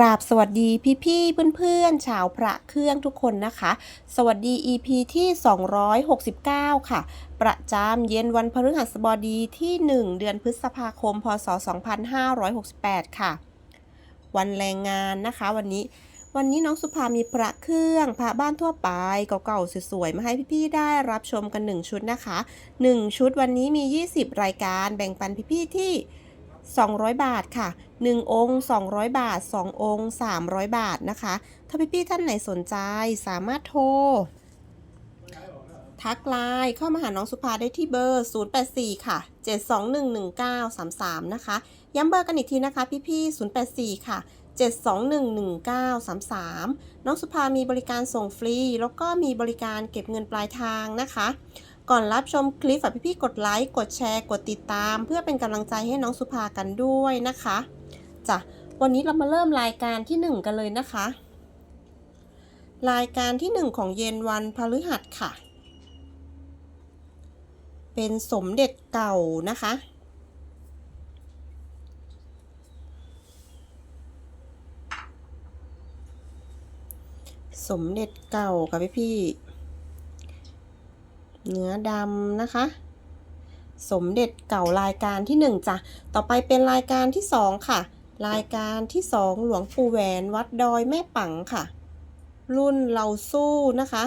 กราบสวัสดีพี่พี่ๆเพื่อนๆชาวพระเครื่องทุกคนนะคะ สวัสดี EP ที่ 269 ค่ะ ประจำเย็นวันพฤหัสบดีที่ 1 เดือนพฤษภาคม พศ 2568 ค่ะ วันแรงงานนะคะ วันนี้วันนี้น้องสุภามีพระเครื่องพระบ้านทั่วไปเก่าๆสวยๆมาให้พี่ๆได้รับชมกัน 1 ชุดนะคะ 1 ชุดวันนี้มี 20 รายการแบ่งปันพี่ๆที่ 200 บาทค่ะ 1 องค์ 200 บาท 2 องค์ 300 บาทนะคะ ถ้าพี่ๆท่านไหนสนใจสามารถโทร ทักไลน์เข้ามาหาน้องสุภาได้ที่เบอร์ 084 ค่ะ 7211933 นะคะ ย้ำเบอร์กันอีกทีนะคะ พี่ๆ 084 ค่ะ 7211933 น้องสุภามีบริการส่งฟรี แล้วก็มีบริการเก็บเงินปลายทางนะคะ ก่อนรับชมคลิปฝากพี่ๆกดไลค์กดแชร์กดติดตาม เพื่อเป็นกำลังใจให้น้องสุภากันด้วยนะคะจ้ะวันนี้เรามาเริ่มรายการที่ 1 กันเลยนะคะ รายการที่ 1 ของเย็นวันพฤหัสค่ะ เป็นสมเด็จเก่านะคะ สมเด็จเก่าค่ะพี่พี่ๆ เนื้อดำนะคะ สมเด็จเก่ารายการที่หนึ่งจ้ะต่อไปเป็นรายการที่สองค่ะ รายการที่สองหลวงปู่แหวนวัดดอยแม่ปังค่ะ รุ่นเราสู้นะคะ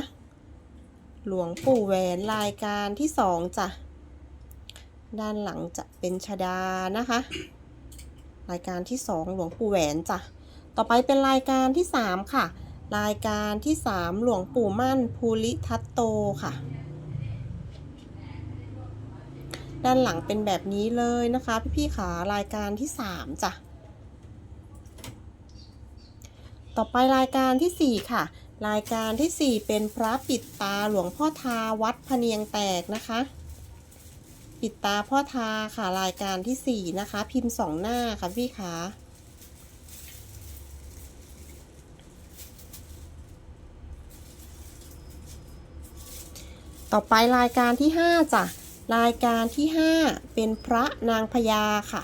หลวงปู่แหวนรายการที่สองจ้ะด้านหลังจะเป็นชดานะคะ รายการที่สองหลวงปู่แหวนจ้ะต่อไปเป็นรายการที่สามค่ะ รายการที่สามหลวงปู่มั่นภูริทัตโตค่ะ ด้านหลังเป็นแบบนี้เลยนะคะพี่ๆขารายการที่สามจ้ะต่อไปรายการที่สี่ค่ะ รายการที่สี่เป็นพระปิดตาหลวงพ่อทาวัดพะเนียงแตกนะคะ ปิดตาพ่อทาค่ะรายการที่สี่นะคะ พิมพ์สองหน้าค่ะพี่ขาต่อไปรายการที่ห้าจ้ะ รายการที่ห้าเป็นพระนางพญาค่ะ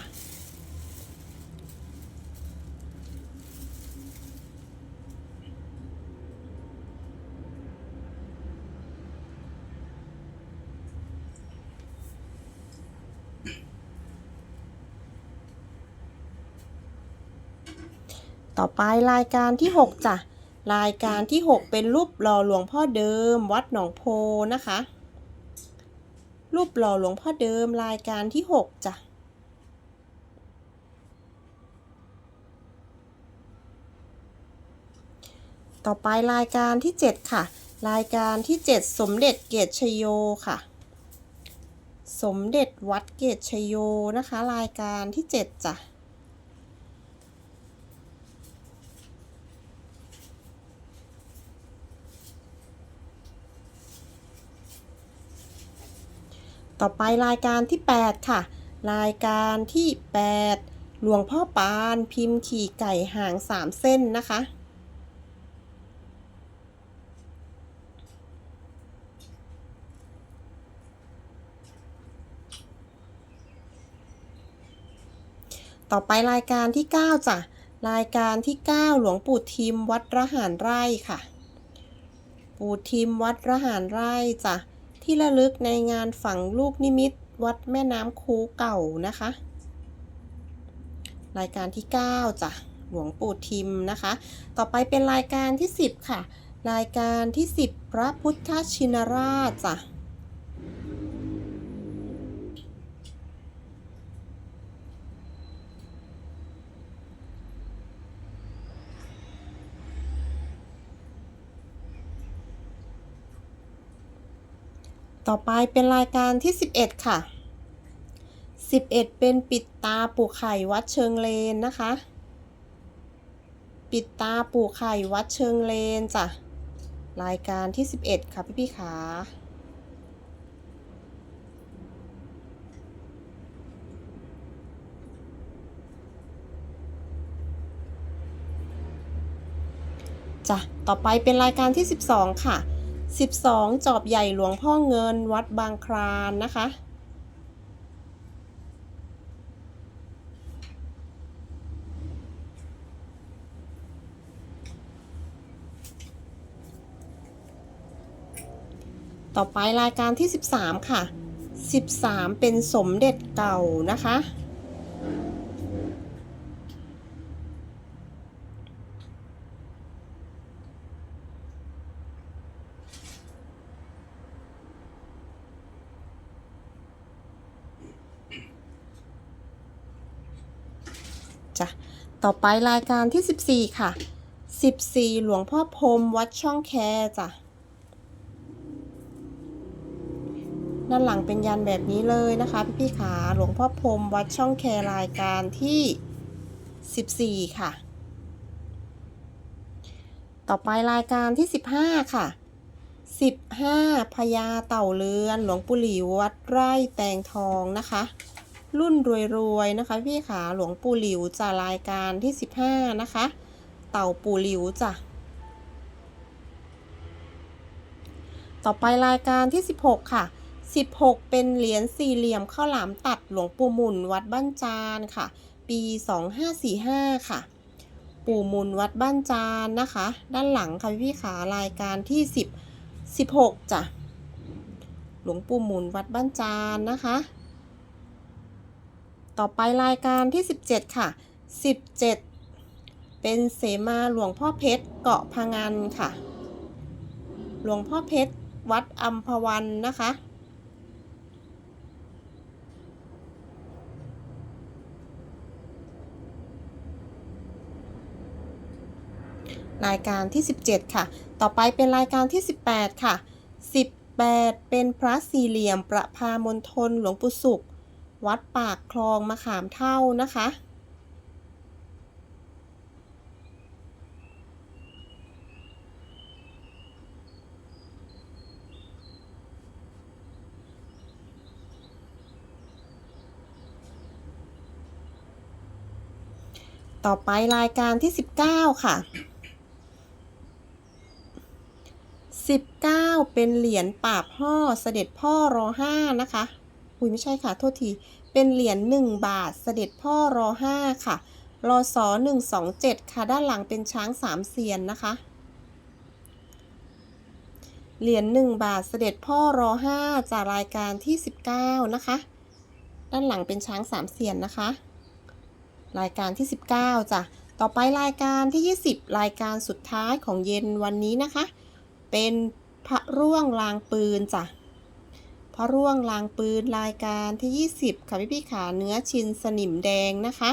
ต่อไปรายการที่ 6จ้ะ รายการที่ 6 เป็นรูปหล่อหลวงพ่อเดิมวัดหนองโพนะคะ รูปหล่อหลวงพ่อเดิมรายการที่ 6จ้ะต่อไปรายการที่ 7 ค่ะ รายการที่ 7 สมเด็จเกตชโยค่ะ สมเด็จวัดเกตชโยนะคะ รายการที่ 7จ้ะ ต่อไปรายการที่ 8 ค่ะ รายการที่ 8 หลวงพ่อปานพิมพ์ขี่ไก่ห่าง 3 เส้นนะคะ ต่อไปรายการที่ 9 จ้ะ รายการที่ 9 หลวงปู่ทิมวัดระหารไร่ค่ะ ปู่ทิมวัดระหารไร่จ้ะ ที่ระลึกในงานฝังลูกนิมิต วัดแม่น้ำคูเก่านะคะ รายการที่ 9จ้ะหลวงปู่ทิมนะคะ ต่อไปเป็นรายการที่ 10 ค่ะ รายการที่ 10 พระพุทธชินราชจ้ะ ต่อไปเป็นรายการที่ 11 ค่ะ 11 เป็นปิดตาปู่ไข่วัดเชิงเลนนะคะ ปิดตาปู่ไข่วัดเชิงเลนจ้ะ รายการที่ 11 ค่ะพี่พี่ขาจ้ะ ต่อไปเป็นรายการที่ 12 ค่ะ 12 จอบใหญ่หลวงพ่อเงินวัดบางครานนะคะ ต่อไปรายการที่ 13 ค่ะ 13 เป็นสมเด็จเก่านะคะ จ้ะ ต่อไปรายการที่ 14 ค่ะ 14 หลวงพ่อพรมวัดช่องแคจ้ะ ด้านหลังเป็นยันแบบนี้เลยนะคะพี่พี่ๆขาหลวงพ่อพรมวัดช่องแครายการที่ 14 ค่ะ ต่อไปรายการที่ 15 ค่ะ15พญาเต่าเรือน หลวงปู่หลิววัดไร่แตงทองนะคะ รุ่นรวยๆนะคะ พี่ขาหลวงปู่หลิวจะรายการที่ 15 นะคะ เต่าปู่หลิวจ้ะต่อไปรายการที่ 16 ค่ะ 16 เป็นเหรียญสี่เหลี่ยมข้าวหลามตัดหลวงปู่มุนวัดบ้านจานค่ะ ปี 2545 ค่ะ ปู่มุนวัดบ้านจานนะคะ ด้านหลังค่ะพี่ขารายการที่ 10 16จ้ะหลวงปู่มุนวัดบ้านจานนะคะ ต่อไปรายการที่ 17 ค่ะ 17 เป็นเสมาหลวงพ่อเพชรเกาะพังันค่ะ หลวงพ่อเพชรวัดอัมพวันนะคะ รายการที่ 17 ค่ะ ต่อไปเป็นรายการที่ 18 ค่ะ 18 เป็นพระสี่เหลี่ยมประพามณฑลหลวงปู่สุข วัดปากคลองมะขามเท่านะคะ ต่อไปรายการที่ 19 ค่ะ 19 เป็นเหรียญปราบห่อเสด็จพ่อรอห้านะคะ อุ้ยไม่ใช่ค่ะ โทษที เป็นเหรียญ1บาท เสด็จพ่อรอห้าค่ะรอสอ127ค่ะ ด้านหลังเป็นช้างสามเสียนนะคะ เหรียญ1บาทเสด็จพ่อรอห้าจากรายการที่19นะคะ ด้านหลังเป็นช้างสามเสียนนะคะ รายการที่19จ้ะ ต่อไปรายการที่20รายการสุดท้ายของเย็นวันนี้นะคะ เป็นพระร่วงลางปืนจ้ะ พระร่วงลางปืนรายการที่ 20 ค่ะพี่พี่ขาเนื้อชินสนิมแดงนะคะ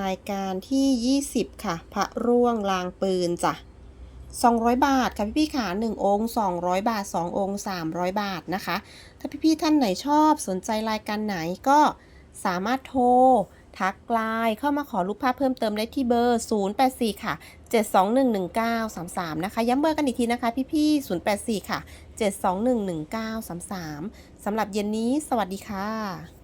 รายการที่ 20 ค่ะ พระร่วงลางปืนจ้ะ200 บาทค่ะพี่พี่ขา1องค์200 บาท 2 องค์ 300 บาทนะคะ ถ้าพี่พี่ท่านไหนชอบสนใจรายการไหนก็สามารถโทร ทักไลน์เข้ามาขอรูปภาพเพิ่มเติมได้ที่เบอร์ 084 ค่ะ 7211933 นะคะ ย้ำเบอร์กันอีกทีนะคะ พี่ๆ 084 ค่ะ 7211933 สำหรับเย็นนี้ สวัสดีค่ะ